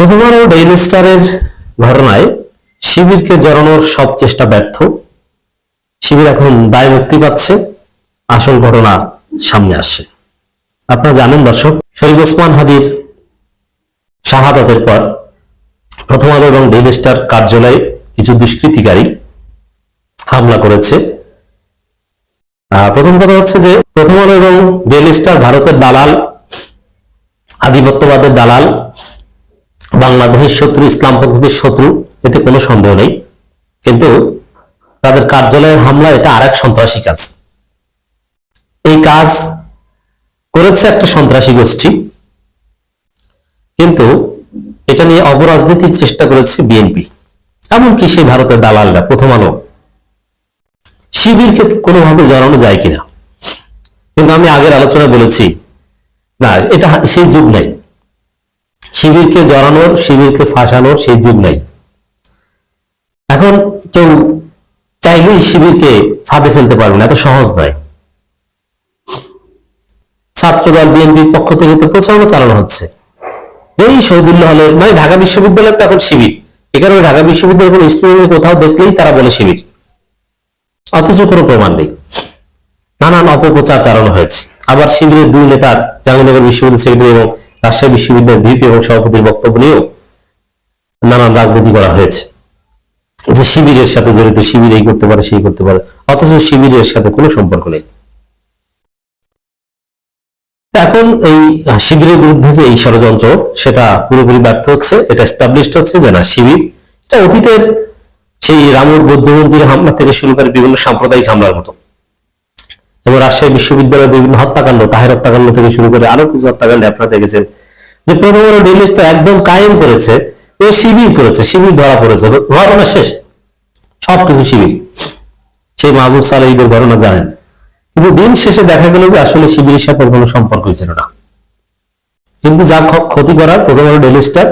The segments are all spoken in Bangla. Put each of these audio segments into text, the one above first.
প্রথমবার ডেইলি স্টারের ঘটনায় শিবিরকে জড়ানোর সব চেষ্টা ব্যর্থ। শিবির এখন দায় মুক্তি পাচ্ছে, আসল ঘটনা সামনে আসে আপনারা জানেন দর্শক, শরীফ ওসমান হাদির শাহাদাতের পর প্রথম আলো এবং ডেইলি স্টার কার্যালয়ে কিছু দুষ্কৃতিকারী হামলা করেছে। প্রথম কথা হচ্ছে যে প্রথম আলো এবং ডেইলি স্টার ভারতের দালাল, আধিপত্যবাদের দালাল বাংলাদেশের শত্রু, ইসলাম পদ্ধতির শত্রু, এতে কোনো সন্দেহ নেই। কিন্তু তাদের কার্যালয়ের হামলা এটা আরেক সন্ত্রাসী কাজ। এই কাজ করেছে একটা সন্ত্রাসী গোষ্ঠী। কিন্তু এটা নিয়ে অপরাজনীতির চেষ্টা করেছে বিএনপি। এমনকি সেই ভারতের দালালরা, প্রথম আলো। শিবিরকে কোনোভাবে জড়ানো যায় কিনা? কিন্তু আমি আগের আলোচনায় বলেছি, না, এটা সেই যুগ নাই। শিবিরকে জড়ানোর, শিবিরকে ফাঁসানোর সেই যুগ নাই। এখন কেউ চাইলেই শিবিরকে ফাঁদে ফেলতে পারবে না, এত সহজ নয়। ছাত্রদল, বিএনপির পক্ষ থেকে তো প্রচারণা চালানো হচ্ছে। এই শহীদুল্লাহ হলে মানে ঢাকা বিশ্ববিদ্যালয় তো এখন শিবির। এ কারণে ঢাকা বিশ্ববিদ্যালয়ের কোনো স্টুডেন্টকে কোথাও দেখলেই তারা বলে শিবির। অথচ কোনো প্রমাণ নেই। নানান অপপ্রচার চালানো হয়েছে। আবার শিবিরের দুই নেতার, জাহাঙ্গীরনগর বিশ্ববিদ্যালয় সেক্রেটারি এবং রাজশাহী বিশ্ববিদ্যালয়ের ভিপি এবং সভাপতির বক্তব্য নিয়েও নানান রাজনীতি করা হয়েছে। যে শিবিরের সাথে জড়িত, শিবির এই করতে পারে, সেই করতে পারে, অথচ শিবিরের সাথে কোনো সম্পর্ক নেই। এখন এই শিবিরের বিরুদ্ধে যে এই ষড়যন্ত্র, সেটা পুরোপুরি ব্যর্থ হচ্ছে, এটা এস্টাবলিশড হচ্ছে যে না, শিবির, এটা অতীতের সেই রামুর বৌদ্ধ মন্দিরে হামলা থেকে শুরু করে বিভিন্ন সাম্প্রদায়িক হামলার মতো। এবং রাজশাহী বিশ্ববিদ্যালয়ের বিভিন্ন হত্যাকাণ্ড, তাহের হত্যাকাণ্ড থেকে শুরু করে আরও কিছু হত্যাকাণ্ড আপনারা দেখেছেন। যে প্রথম আলো একদম কায়েম করেছে, এ শিবির করেছে, শিবির ধরা পড়েছে ঘটনা শেষ, সবকিছু শিবির। সেই মাহবুব সালাহিদের ঘটনা জানেন। কিন্তু দিন শেষে দেখা গেল যে আসলে শিবিরের সাথে কোনো সম্পর্কই ছিল না। কিন্তু যা ক্ষতি করার প্রথম আলো ডেলিস্টার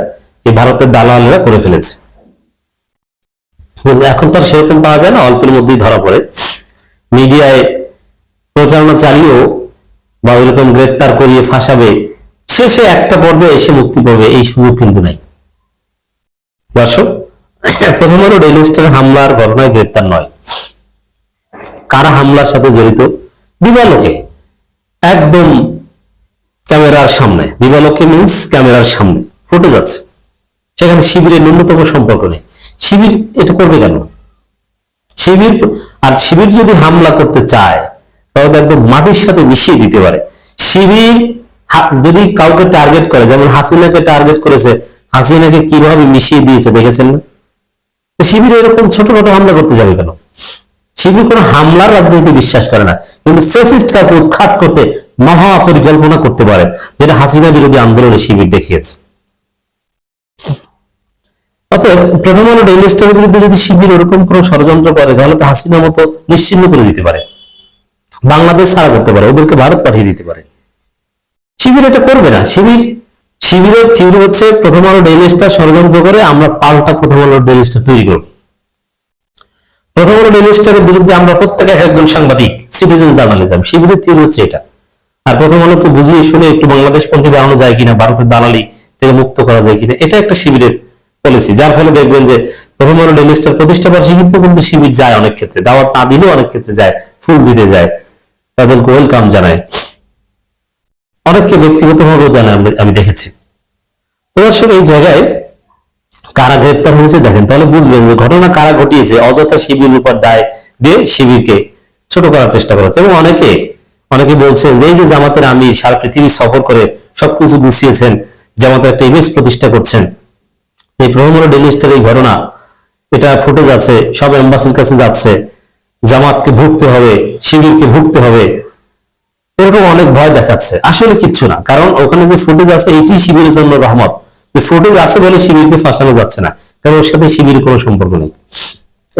এই ভারতের দালালরা করে ফেলেছে। এখন তার সেরকম পাওয়া যায় না, অল্পের মধ্যেই ধরা পড়ে। মিডিয়ায় প্রচারণা চালিয়েও বা ওইরকম গ্রেপ্তার করিয়ে ফাঁসাবে, শেষে একটা পর্যায়ে এসে মুক্তি পাবে, এই সুযোগ কিন্তু নাই। দর্শক, প্রথম স্টার হামলার ঘটনায় গ্রেপ্তার নয়। কারা হামলার সাথে জড়িত? দিবালোকে একদম ক্যামেরার সামনে। দিবালোকে মিন্স ক্যামেরার সামনে। ফুটে যাচ্ছে সেখানে শিবিরের ন্যূনতম সম্পর্ক নেই। শিবির এটা করবে কেন? শিবির, আর শিবির যদি হামলা করতে চায় তাহলে একদম মাটির সাথে মিশিয়ে দিতে পারে। শিবির যদি কাউকে টার্গেট করে, যেমন হাসিনাকে টার্গেট করেছে, হাসিনাকে কীভাবে মিশিয়ে দিয়েছে দেখেছেন না? শিবির এরকম ছোটখাটো হামলা করতে যাবে কেন? শিবির কোনো হামলার রাজনীতি বিশ্বাস করে না। কিন্তু ফেসিস্ট কাউকে উৎখাত করতে মহা পরিকল্পনা করতে পারে, যেটা হাসিনা বিরোধী আন্দোলনে শিবির দেখিয়েছে। অতএব প্রথম আলো ডেইলি স্টারের বিরুদ্ধে যদি শিবির ওরকম কোনো ষড়যন্ত্র করে, তাহলে তো হাসিনা মতো নিশ্চিন্ন করে দিতে পারে। বাংলাদেশ ছাড়া করতে পারে, ওদেরকে ভারত পাঠিয়ে দিতে পারে। শিবির এটা করবে না। শিবির, শিবিরের থিওরি হচ্ছে প্রথম আলো ডেইলি স্টার ষড়যন্ত্র করে আমরা পাল্টা প্রথম আলো ডেইলি স্টার তৈরি করব। প্রথম আলো ডেইলি স্টারের বিরুদ্ধে আমরা প্রত্যেকে এক একজন সাংবাদিক সিটিজেন জার্নালিজম শিবিরের থিওরি হচ্ছে এটা। আর প্রথম আলোকে বুঝিয়ে শুনে একটু বাংলাদেশ পন্থী বানানো যায় কিনা, ভারতের দালালি থেকে মুক্ত করা যায় কিনা, এটা একটা শিবিরের পলিসি যার ফলে দেখবেন যে প্রথম আলো ডেইলি স্টার প্রতিষ্ঠা বার্ষিকীতে কিন্তু শিবির যায় অনেক ক্ষেত্রে। দাওয়াত না দিলেও অনেক ক্ষেত্রে যায়, ফুল দিতে যায়। তাদেরকে ওয়েলকাম জানায় অনেককে ব্যক্তিগতভাবেও জানায় আমি- আমি দেখেছি। তো আসলে এই জায়গায় কারা গ্রেপ্তার হয়েছে দেখেন, তাহলে বুঝবেন যে ঘটনা কারা ঘটিয়েছে, অযথা শিবির উপর দায় দিয়ে শিবিরকে ছোট করার চেষ্টা করেছে। এবং অনেকে অনেকে বলছেন যে এই যে জামাতের আমির সারা পৃথিবী সফর করে সবকিছু গুছিয়েছেন, জামাতের একটা ইমেজ প্রতিষ্ঠা করছেন, এই প্রথম ডেলি স্টার এই ঘটনা, এটা ফুটে যাচ্ছে, সব এম্বাসির কাছে যাচ্ছে জামাতকে ভুগতে হবে, শিবিরকে ভুগতে হবে, এরকম অনেক ভয় দেখাচ্ছে। আসলে কিচ্ছু না, কারণ ওখানে যে ফুটেজ আছে, এটি শিবিরের জন্য রহমত। যে ফুটেজ আছে বলে শিবিরকে ফাঁসানো যাচ্ছে না, কারণ ওর সাথে শিবিরের কোনো সম্পর্ক নেই।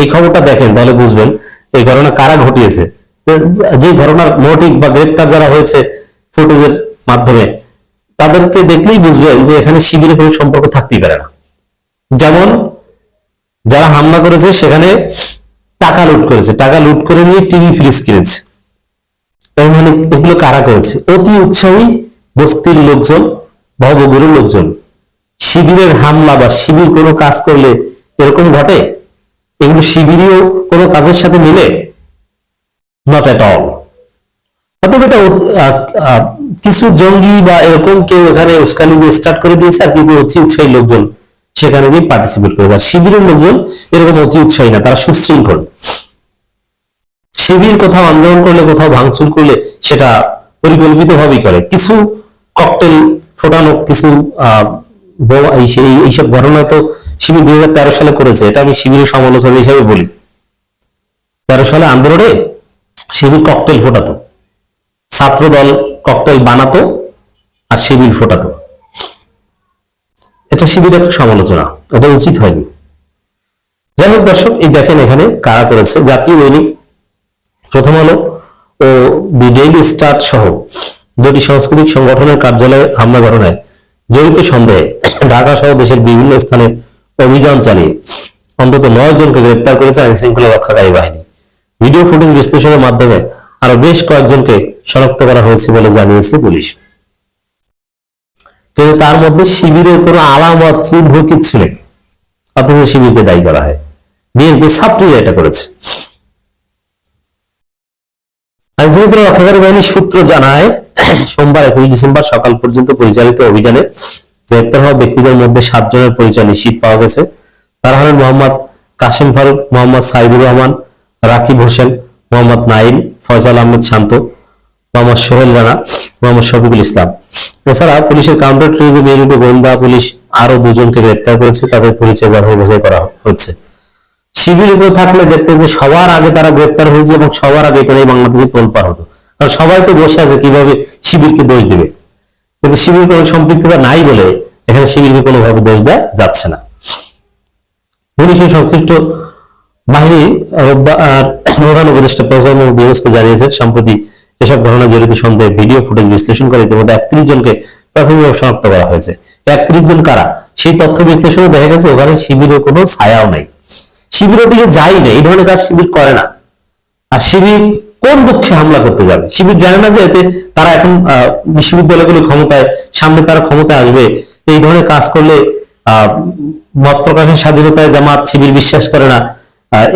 এই খবরটা দেখেন, তাহলে বুঝবেন এই ঘটনা কারা ঘটিয়েছে। যে ঘটনার মোটিভ বা গ্রেপ্তার যারা হয়েছে ফুটেজের মাধ্যমে, তাদেরকে দেখলেই বুঝবেন যে এখানে শিবিরের কোনো সম্পর্ক থাকতেই পারে না। যেমন যারা হামলা করেছে, সেখানে টাকা লুট করেছে। টাকা লুট করে নিয়ে টিভি ফ্রিজ কিনেছে। তার মানে এগুলো কারা করেছে? অতি উৎসাহী বস্তির লোকজন ভবগুরুর লোকজন। শিবিরের হামলা বা শিবির কোনো কাজ করলে এরকম ঘটে? এগুলো শিবিরেও কোনো কাজের সাথে মিলে? নট এট অল অতএব এটা কিছু জঙ্গি বা এরকম কেউ এখানে উস্কানি দিয়ে স্টার্ট করে দিয়েছে আর কিছু অতি উৎসাহী লোকজন সেখানে গিয়ে পার্টিসিপেট করে আর শিবিরের লোকজন এরকম অতি উৎসাহী না, তারা সুশৃঙ্খল। শিবির কোথাও আন্দোলন করলে, কোথাও ভাঙচুর করলে সেটা পরিকল্পিত ভাবেই করে। কিছু ককটেল ফোটানো, কিছু এইসব ঘটনা তো শিবির দুই হাজার তেরো সালে করেছে, এটা আমি শিবিরের সমালোচনা হিসেবে বলি। তেরো সালে আন্দোলনে শিবির ককটেল ফোটাতো। ছাত্র দল ককটেল বানাতো আর শিবির ফোটাতো। এটা শিবির একটা সমালোচনা, এটা উচিত হয়নি। যাই হোক দর্শক, এই দেখেন এখানে কারা করেছে। জাতীয় দৈনিক, প্রথম আলো ও দি ডেইলি স্টার সহ দুটি সাংস্কৃতিক সংগঠনের কার্যালয়ে হামলা ঘটনায় জড়িত সন্দেহে ঢাকা সহ দেশের বিভিন্ন স্থানে অভিযান চালিয়ে অন্তত নয় জনকে গ্রেপ্তার করেছে আইন শৃঙ্খলা রক্ষাকারী বাহিনী। ভিডিও ফুটেজ বিশ্লেষণের মাধ্যমে আরও বেশ কয়েকজনকে শনাক্ত করা হয়েছে বলে জানিয়েছে পুলিশ। কিন্তু তার মধ্যে শিবিরের কোনো আলামত, চিহ্ন কিচ্ছু নেই। অথচ শিবিরকে দায়ী করা হয়। বিএনপি ছাত্রীরা এটা করেছে। আইনশৃঙ্খলা রক্ষাকারী বাহিনীর সূত্র জানায়, সোমবার একুশ ডিসেম্বর সকাল পর্যন্ত পরিচালিত অভিযানে গ্রেপ্তার হওয়া ব্যক্তিদের মধ্যে সাতজনের পরিচয় নিশ্চিত পাওয়া গেছে। তারা হলেন মোহাম্মদ কাসিম ফারুক, মোহাম্মদ সাইদুর রহমান, রাকিব হোসেন, মোহাম্মদ নাইম ফয়সাল আহমেদ শান্ত, মোহাম্মদ সোহেল রানা, মোহাম্মদ শফিকুল ইসলাম। এছাড়া পুলিশের কাউন্টার ট্রিজে মেরুটে গোয়েন্দা পুলিশ আরও দুজনকে গ্রেপ্তার করেছে। তাদের পরিচয় যাচাই বাছাই করা হচ্ছে। শিবির উপরে থাকলে দেখতে যে সবার আগে তারা গ্রেপ্তার হয়েছে এবং সবার আগে এটা নিয়ে বাংলাদেশে তোলপার হতো। কারণ সবাই তো বসে আছে, কীভাবে শিবিরকে দোষ দিবে? কিন্তু শিবির কোনো সম্পৃক্ততা নাই বলে এখানে শিবিরকে কোনোভাবে দোষ দেওয়া যাচ্ছে না। পুলিশের সংশ্লিষ্ট বাহিনী প্রধান উপদেষ্টা প্রধান জানিয়েছেন সম্প্রতি এসব ঘটনা জড়িত সন্দেহে ভিডিও ফুটেজ বিশ্লেষণ করে ইতিমধ্যে একত্রিশ জনকে প্রাথমিকভাবে শনাক্ত করা হয়েছে। একত্রিশ জন কারা? সেই তথ্য বিশ্লেষণে দেখা গেছে ওখানে শিবিরের কোনো ছায়াও নাই। শিবিরের দিকে যাই না এই ধরনের কাজ শিবির করে না। আর শিবির কোন দুঃখে হামলা করতে যাবে? শিবির জানে না যে এতে তারা এখন বিশ্ববিদ্যালয়গুলি ক্ষমতায়, সামনে তারা ক্ষমতায় আসবে। এই ধরনের কাজ করলে মত প্রকাশের স্বাধীনতায় জামাত শিবির বিশ্বাস করে না।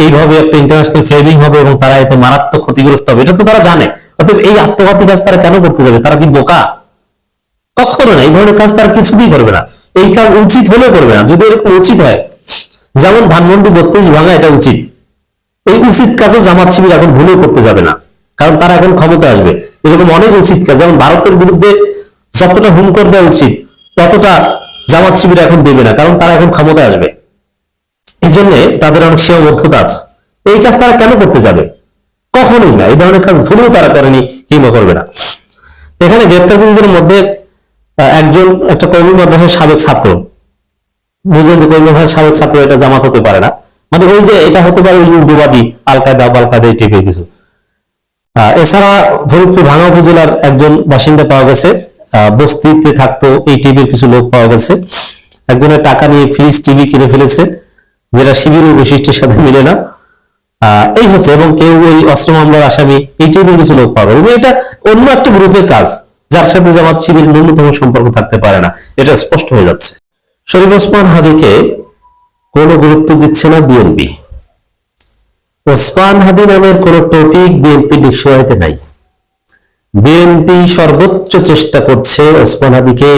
এইভাবে একটা ইন্টারন্যাশনাল ফ্রেমিং হবে এবং তারা এতে মারাত্মক ক্ষতিগ্রস্ত হবে। এটা তো তারা জানে। অতএব এই আত্মঘাতী কাজ তারা কেন করতে যাবে? তারা কি বোকা? কখনো না, এই ধরনের কাজ তারা কিছুতেই করবে না। এই কাজ উচিত হলেও করবে না। যদি এরকম উচিত হয়, যেমন ধানমন্ডি বত্রিশ ভাঙা এটা উচিত। এই উচিত কাজও জামাত শিবির এখন ভুলেও করতে যাবে না। কারণ তারা এখন ক্ষমতা আসবে। এরকম অনেক উচিত কাজ, যেমন ভারতের বিরুদ্ধে যতটা হুমকর দেওয়া উচিত, ততটা জামাত শিবির এখন দেবে না, কারণ তারা এখন ক্ষমতা আসবে। এই জন্য তাদের অনেক সীমাবদ্ধতা আছে। এই কাজ তারা কেন করতে যাবে? কখনোই না। এই ধরনের কাজ ভুলেও তারা করেনি, কিংবা করবে না। এখানে গ্রেপ্তারদের মধ্যে একজন একটা কর্মী মাদ্রাসার সাবেক ছাত্র। বুঝলেন যে কর্মী মাদ্রাসার সাবেক ছাত্র এটা জামাত হতে পারে না। মানে ওই যে এটা হতে পারে উগ্রবাদী আল কায়দা বাল কায়দা এই টাইপের কিছু। এছাড়া ফরিদপুর ভাঙা উপজেলার একজন বাসিন্দা পাওয়া গেছে। বস্তিতে থাকতো এই টিভির কিছু লোক পাওয়া গেছে। একজনের টাকা নিয়ে ফ্রিজ টিভি কিনে ফেলেছে, যেটা শিবিরের বৈশিষ্ট্যের সাথে মিলে না। এই হচ্ছে এবং কেউ ওই অস্ত্র মামলার আসামি এই টাইপের কিছু লোক পাবে। এবং এটা অন্য একটা গ্রুপের কাজ, যার সাথে জামাত শিবির ন্যূনতম সম্পর্ক থাকতে পারে না। এটা স্পষ্ট হয়ে যাচ্ছে। শরীফ ওসমান হাদিকে কোনো গুরুত্ব দিচ্ছে না বিএনপি ওসমান হাদি নামের কোন টপিক বিএনপি ডিকশনারিতে নাই। বিএনপি সর্বোচ্চ চেষ্টা করছে ওসমান হাদিকে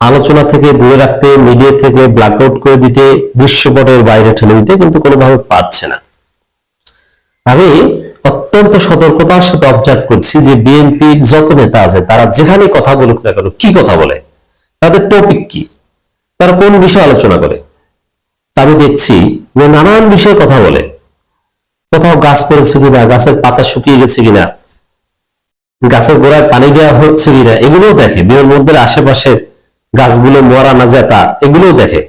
আলোচনা থেকে দূরে রাখতে মিডিয়া থেকে ব্ল্যাকআউট করে দিতে, দৃশ্যপটের বাইরে ঠেলে দিতে, কিন্তু কোনোভাবে পারছে না। আমি অত্যন্ত সতর্কতার সাথে অবজার্ভ করছি যে বিএনপির যত নেতা আছে, তারা যেখানে কথা বলুক না কেন, কি কথা বলে? তাদের টপিক কি? তারা কোন বিষয়ে আলোচনা করে? আমি দেখছি যে নানান বিষয়ে কথা বলে। কোথাও গাছ পড়েছে কিনা, গাছের পাতা শুকিয়ে গেছে কিনা, গাছের গোড়ায় পানি দেওয়া হচ্ছে কিনা, এগুলোও দেখে। বিমানবন্দরের আশেপাশে গাছগুলো মরা না জেতা এগুলোও দেখে।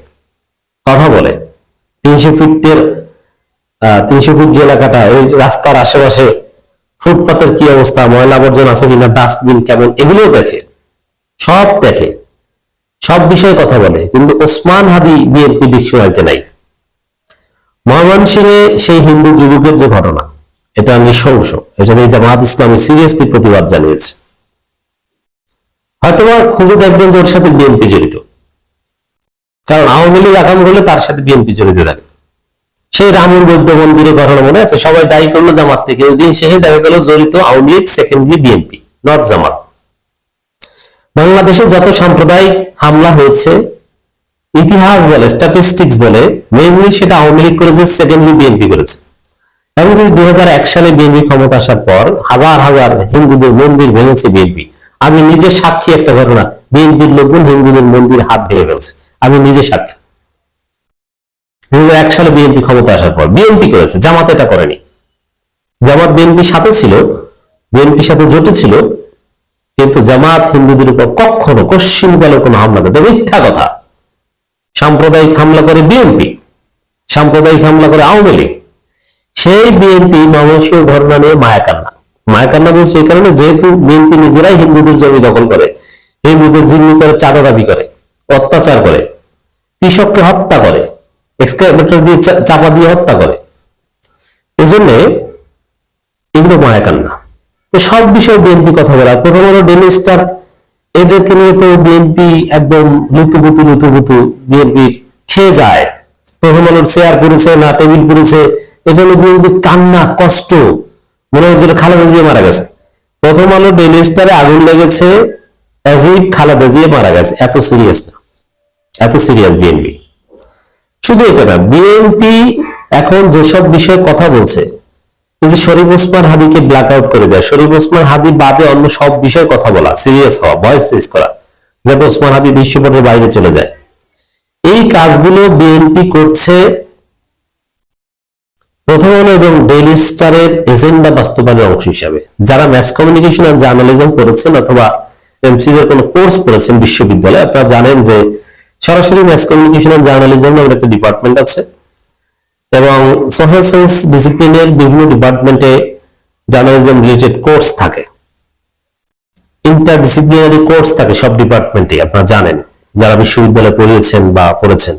কথা বলে। তিনশো ফিটের তিনশো ফিট যে এলাকাটা এই রাস্তার আশেপাশে ফুটপাতের কি অবস্থা? ময়লা আবর্জনা আছে কিনা? ডাস্টবিন কেমন? এগুলোও দেখে, সব দেখে, সব বিষয়ে কথা বলে। কিন্তু ওসমান হাদি বিএনপি ডিকশনারিতে নাই। ময়মনসিংহে সেই হিন্দু যুবকের যে ঘটনা, এটা নৃশংস। এটা নিয়ে জামাত ইসলামী সিরিয়াসলি প্রতিবাদ জানিয়েছে। হয়তোবা খুঁজে দেখবেন যে ওর সাথে বিএনপি জড়িত। কারণ আওয়ামী লীগ আকাম হলে তার সাথে বিএনপি জড়িত থাকে। সেই রামুর বৌদ্ধ মন্দিরে ঘটনা মনে আছে? সবাই দায়ী করল জামাত থেকে। ওই দিন শেষে দেখা গেল জড়িত Awami League secondly BNP not Jamaat. বাংলাদেশে যত সাম্প্রদায়িক হামলা হয়েছে, ইতিহাস বলে স্ট্যাটিস্টিক্স বলে মেইনলি সেটা আওয়ামী লীগ করেছে সেকেন্ডলি বিএনপি করেছে। এমনকি দু হাজার এক সালে বিএনপি ক্ষমতা আসার পর হাজার হাজার হিন্দুদের মন্দির ভেঙেছে বিএনপি আমি নিজে সাক্ষী একটা ঘটনা বিএনপির লোকজন হিন্দুদের মন্দির হাত ভেঙে ফেলছে। আমি নিজে সাক্ষী। দুই এক সালে বিএনপি ক্ষমতা আসার পর বিএনপি করেছে, জামাত এটা করেনি। জামাত বিএনপির সাথে ছিল বিএনপির সাথে জোটে ছিল, কিন্তু জামাত হিন্দুদের উপর কখনো কোনো হামলা মিথ্যা কথা। সাম্প্রদায়িক হামলা করে বিএনপি, সাম্প্রদায়িক হামলা করে আওয়ামী লীগ। সেই বিএনপি ময়মনসিংহ ঘটনা নিয়ে মায়াকান্না মায়াকান্না বলছে এই কারণে যেহেতু বিএনপি নিজেরাই হিন্দুদের জমি দখল করে, হিন্দুদের জিম্মি করে, চাঁদা দাবি করে, অত্যাচার করে, কৃষককে হত্যা করে এক্সকাভেটর দিয়ে চাপা দিয়ে হত্যা করে। এজন্য এগুলো মায়াকান্না তো সব বিষয়ে বিএনপি কথা বলা প্রথম হলো ডেলি স্টার এদেরকে নিয়ে তো বিএনপি একদম লুতুপুতু লুতুপুতু বিএনপি খেয়ে যায়। প্রথম আলোর চেয়ার করেছে, না টেবিল করেছে। এটা হলো বিএনপি কান্না, কষ্ট। মনে হয়েছিল খালেদা জিয়া মারা গেছে। প্রথম আলো ডেলি স্টারে আগুন লেগেছে অ্যাজ ইফ খালেদা জিয়া মারা গেছে। এত সিরিয়াস না। এত সিরিয়াস বিএনপি শুধু এটা না বিএনপি এখন যেসব বিষয়ে কথা বলছে যে শরীফ ওসমান হাবিকে ব্ল্যাক আউট করে দেয়, শরীফ ওসমান হাবি বাদে অন্য সব বিষয়ে কথা বলা সিরিয়াস হওয়া ভয়েস রেজ করা, যাতে ওসমান হাবি বিশ্বপটের বাইরে চলে যায়। এই কাজগুলো বিএনপি করছে প্রথম আলো এবং ডেইলি স্টারের এজেন্ডা বাস্তবায়নের অংশ হিসাবে। যারা ম্যাস কমিউনিকেশন অ্যান্ড জার্নালিজম করেছেন অথবা এমসিজ এর কোনো কোর্স করেছেন বিশ্ববিদ্যালয়ে, আপনারা জানেন যে সরাসরি ম্যাস কমিউনিকেশন অ্যান্ড জার্নালিজম নামের একটা ডিপার্টমেন্ট আছে। এবং সোশ্যাল সায়েন্স ডিসিপ্লিনের বিভিন্ন ডিপার্টমেন্টে জার্নালিজম রিলেটেড কোর্স থাকে। ইন্টারডিসিপ্লিনারি কোর্স থাকে সব ডিপার্টমেন্টে আপনারা জানেন। যারা বিশ্ববিদ্যালয়ে পড়িয়েছেন বা পড়েছেন।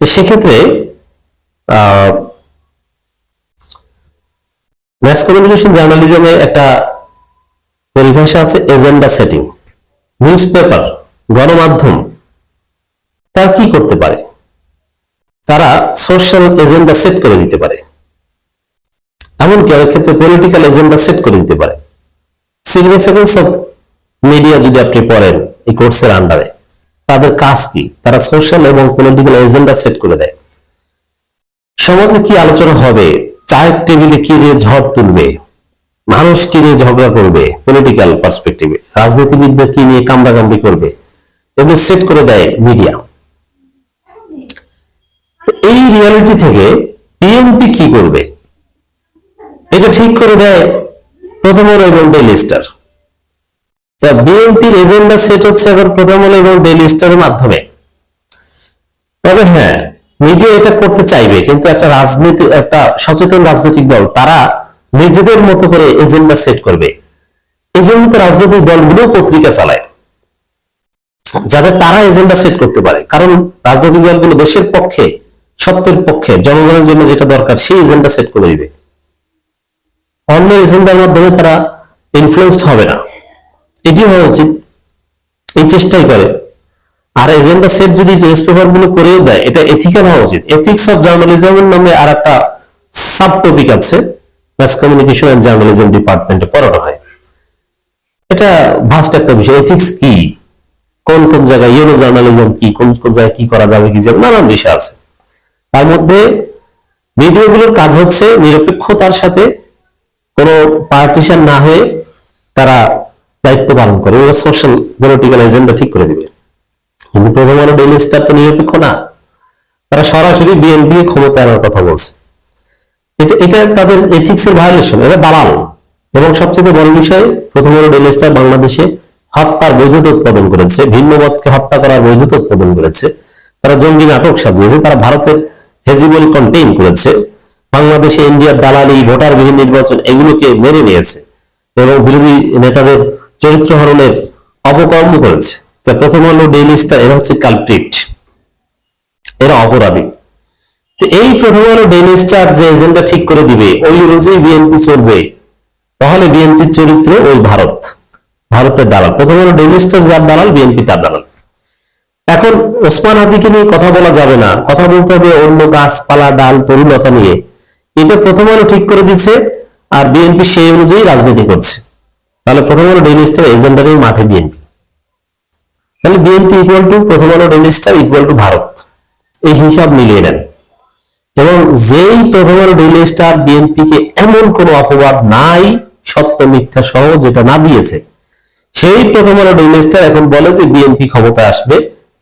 তো সেক্ষেত্রে ম্যাস কমিউনিকেশন জার্নালিজমে একটা পরিভাষা আছে এজেন্ডা সেটিং নিউজ পেপার গণমাধ্যম। তার কি করতে পারে? তারা সোশ্যাল এজেন্ডা সেট করে দিতে পারে। এমনকি অনেক ক্ষেত্রে পলিটিক্যাল এজেন্ডা সেট করে দিতে পারে। সিগনিফিকেন্স অফ মিডিয়া যদি আপনি পড়েন এই কোর্সের আন্ডারে তাদের কাজ কি? তারা সোশ্যাল এবং পলিটিক্যাল এজেন্ডা সেট করে দেয়। সমাজে কি আলোচনা হবে? চায়ের টেবিলে কি নিয়ে ঝড় তুলবে? মানুষ কি নিয়ে ঝগড়া করবে? পলিটিক্যাল পার্সপেক্টিভে রাজনীতিবিদরা কি নিয়ে কামড়াকামড়ি করবে? এগুলো সেট করে দেয় মিডিয়া এই রিয়ালিটি থেকে বিএনপি কি করবে? এটা ঠিক করে দেয় প্রথম আলো এবং ডেইলি স্টার তা বিএনপির এজেন্ডা সেট হচ্ছে এখন প্রথম আলো এবং ডেইলি স্টারের মাধ্যমে। তবে হ্যাঁ মিডিয়া এটা করতে চাইবে, কিন্তু একটা রাজনীতি, একটা সচেতন রাজনৈতিক দল, তারা নিজেদের মতো করে এজেন্ডা সেট করবে। জন্য তো রাজনৈতিক দলগুলো পত্রিকা চালায়। যাতে তারা এজেন্ডা সেট করতে পারে। কারণ রাজনৈতিক দলগুলো দেশের পক্ষে সত্যের পক্ষে, জনগণের জন্য যেটা দরকার, সেই এজেন্ডা সেট করে দিবে। অন্য এজেন্ডার মাধ্যমে তারা ইনফ্লুয়েসড হবে না। এটি হওয়া উচিত। এই চেষ্টাই করে। আর এজেন্ডা সেট যদি নিউজ পেপারগুলো করেও দেয়, এটা এথিক্যাল হওয়া উচিত। এথিক্স অফ জার্নালিজম নামে আর একটা সাব টপিক আছে ম্যাস কমিউনিকেশন এন্ড জার্নালিজম ডিপার্টমেন্টে পড়ানো হয়। এটা ভাস্ট একটা বিষয়। এথিক্স কি? কোন কোন জায়গায় ইউরো জার্নালিজম কি? কোন কোন জায়গায় কি করা যাবে, কি যাবে? নানান বিষয় আছে। তার মধ্যে ভিডিওগুলোর কাজ হচ্ছে নিরপেক্ষতার সাথে কোনো পার্টিশন না হয়ে তারা দায়িত্ব পালন করে ওরা সোশ্যাল পলিটিক্যাল এজেন্ডা ঠিক করে দিবে। কিন্তু প্রথম আলো ডেইলি স্টার তো নিরপেক্ষ না। তারা সরাসরি বিএনপি ক্ষমতা আনার কথা বলছে। এটা এটা তাদের এথিক্স এর ভায়োলেশন এটা দালাল। এবং সবচেয়ে বড় বিষয়, প্রথম আলো ডেইলি স্টার বাংলাদেশে হত্যার বৈধতা উৎপাদন করেছে, ভিন্ন ভিন্নমতকে হত্যা করার বৈধতা উৎপাদন করেছে। তারা জঙ্গি নাটক সাজিয়েছে, তারা ভারতের হেজিবল কন্টেইন করেছে। বাংলাদেশে ইন্ডিয়ার দালালি, ভোটারবিহীন নির্বাচন এগুলোকে মেনে নিয়েছে এবং বিরোধী নেতাদের চরিত্র হরণের অপকর্ম করেছে। তা প্রথম আলো ডেইলি স্টার এরা হচ্ছে কালপ্রিট এরা অপরাধী। তো এই প্রথম আলো ডেইলি স্টার যে এজেন্ডা ঠিক করে দিবে, ওই অনুযায়ী বিএনপি চলবে। তাহলে বিএনপির চরিত্র ওই ভারত, ভারতের দালাল। প্রথম আলো ডেইলি স্টার যার দালাল বিএনপি তার দালাল। এখন ওসমান হাদিকে নিয়ে কথা বলা যাবে না। কথা বলতে হবে অন্য গাছপালা, ডাল তরুলতা নিয়ে। এটা প্রথম আলো ঠিক করে দিচ্ছে আর বিএনপি সেই অনুযায়ী রাজনীতি করছে। তাহলে প্রথম আলো ডেইলি স্টার এজেন্ডারই মাঠে বিএনপি। তাহলে BNP equal to Prothom Alo Daily Star equal to Bharat. এই হিসাব মিলিয়ে নেন। এবং যেই প্রথম আলো ডেইলি স্টার বিএনপি কে এমন কোনো অপবাদ নাই, সত্য, মিথ্যা সহ যেটা না দিয়েছে, সেই প্রথম আলো ডেইলি স্টার এখন বলে যে বিএনপি ক্ষমতায় আসবে।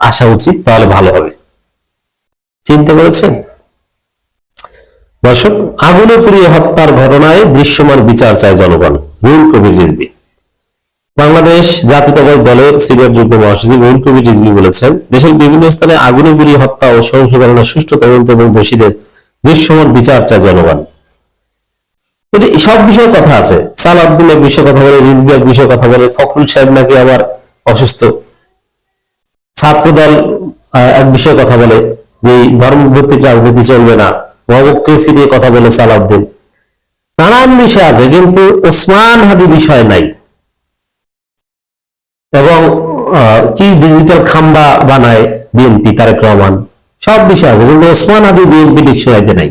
আসা উচিত, তাহলে ভালো হবে। চিন্তা করেছেন দর্শক, আগুনে পুড়িয়ে হত্যার ঘটনায় দৃশ্যমান বিচার চায় জনগণ রুল কবির রিজবি বাংলাদেশ জাতীয়তাবাদী দলের সিনিয়র যুগ্ম মহাসচিব রুল কবির রিজবি বলেছেন, দেশের বিভিন্ন স্থানে আগুনে পুড়িয়ে হত্যা ও সহিংস ঘটনার সুষ্ঠু তদন্ত এবং দোষীদের দৃশ্যমান বিচার চায় জনগণ। সব বিষয়ে কথা আছে। সালাউদ্দিন এক বিষয়ে কথা বলে রিজবি এক বিষয়ে কথা বলে, ফখরুল সাহেব নাকি আবার অসুস্থ? ছাত্রদল এক বিষয়ে কথা বলে যে ধর্মভিত্তিক রাজনীতি চলবে না। মহবক্রেসি নিয়ে কথা বলে সালাউদ্দিন। নানান বিষয় আছে, কিন্তু ওসমান হাদি বিষয় নাই। এবং কি ডিজিটাল খাম্বা বানায় বিএনপি, তারেক রহমান, সব বিষয় আছে, কিন্তু ওসমান হাদি বিএনপি ডিকশনারিতে নাই।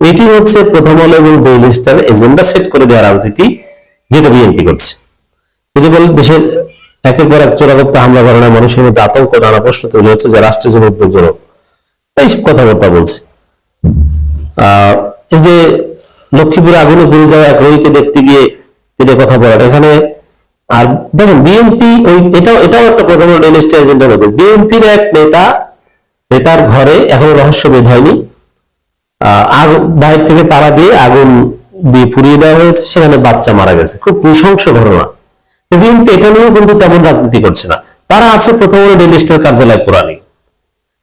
এটি হচ্ছে প্রথম আলো এবং ডেইলি এজেন্ডা সেট করে দেওয়া রাজনীতি, যেটা বিএনপি করছে। যদি বলেন দেশের একের পর এক চোরাগপ্তা হামলা ঘটনায় মানুষের মধ্যে আতঙ্ক নানা প্রশ্ন তৈরি হচ্ছে যে রাষ্ট্রের জন্য উদ্বেগজনক। এইসব কথাবার্তা বলছে। আহ, এই যে লক্ষ্মীপুরে আগুনে পুড়ে যাওয়া এক রোগীকে দেখতে গিয়ে তিনি কথা বলেন। এখানে আর দেখেন বিএনপি ওই এটাও এটাও একটা প্রথম ডেলিস্ট এজেন্ডার মধ্যে। বিএনপির এক নেতা নেতার ঘরে এখনও রহস্য বেদ হয়নি আগুন বাইরে থেকে তারা দিয়ে আগুন দিয়ে পুড়িয়ে দেওয়া হয়েছে সেখানে বাচ্চা মারা গেছে। খুব নৃশংস ঘটনা। বিএনপি এটা নিয়েও কিন্তু তেমন রাজনীতি করছে না। তারা আছে প্রথম ডেলিস্টের কার্যালয় পুরানি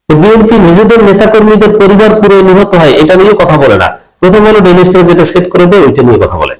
বিএনপি নিজেদের নেতাকর্মীদের পরিবার পুরো নিহত হয়, এটা নিয়েও কথা বলে না। প্রথম আলো ডেলিস্টার যেটা সেট করে দেয় ওইটা নিয়ে কথা বলে।